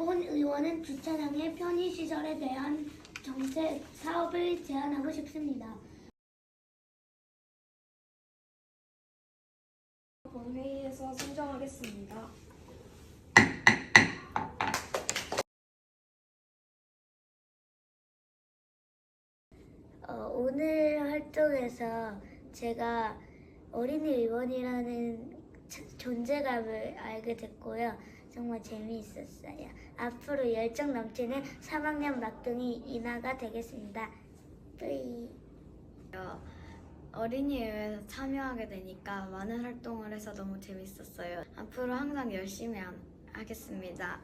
본 의원은 주차장의 편의시설에 대한 정책 사업을 제안하고 싶습니다. 본회의에서 선정하겠습니다. 어, 오늘 활동에서 제가 어린이 의원이라는 자- 존재감을 알게 됐고요. 정말 재미있었어요. 앞으로 열정 넘치는 3학년 막둥이 이나가 되겠습니다. 뿌이. 어린이회에서 참여하게 되니까 많은 활동을 해서 너무 재밌었어요. 앞으로 항상 열심히 하- 하겠습니다.